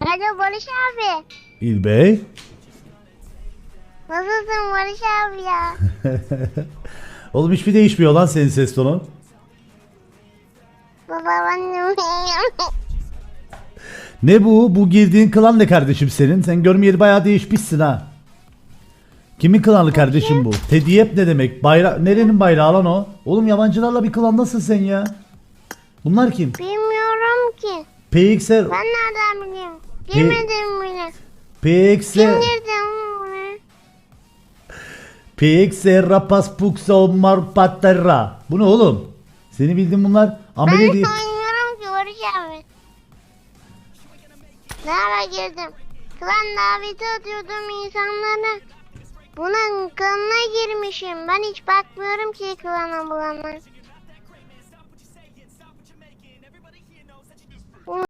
Alo Barış abi. İlbey. Nasılsın Barış abi ya? Oğlum hiçbir değişmiyor lan senin ses tonun. Baba de Ne bu? Bu girdiğin klan ne kardeşim senin? Sen görmeyeli bayağı değişmişsin ha. Kimin klanı kardeşim bu? Tediyep ne demek? Bayra Nerenin bayrağı lan o? Oğlum yabancılarla bir klandasın sen ya. Bunlar kim? Bilmiyorum ki. PX'e Ben nereden bileyim? Yemedim bunu. Pixel. Pixel rapas puksa mar paterra. Bu ne oğlum? Seni bildim bunlar. Ameli. Ben oynuyorum ki vuracağım. Lava girdim. Klan daveti atıyordum insanlara. Bunun klanına girmişim. Ben hiç bakmıyorum ki klana bulana.